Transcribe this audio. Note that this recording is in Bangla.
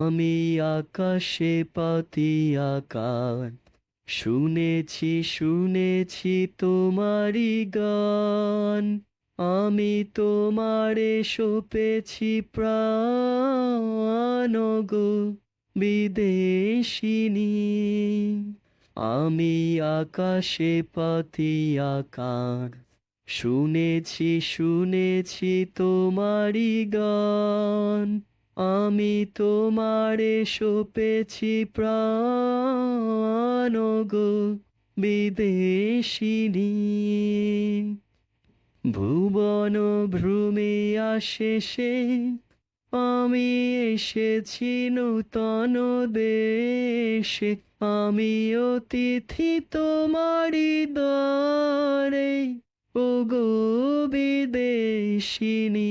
আমি আকাশে পাতিয়া কান শুনেছি শুনেছি তোমারি গান। আমি তোমারে সপেছি প্রাণ গো বিদেশিনী। আমি আকাশে পাতিয়া কান শুনেছি শুনেছি তোমারি গান। আমি তোমারে সপেছি প্রাণ গো বিদেশিনী। ভুবন ভ্রমে আসে আমি এসেছি নূতন দেশে। আমি অতিথি তোমারি দ্বারে ও গো বিদেশিনী।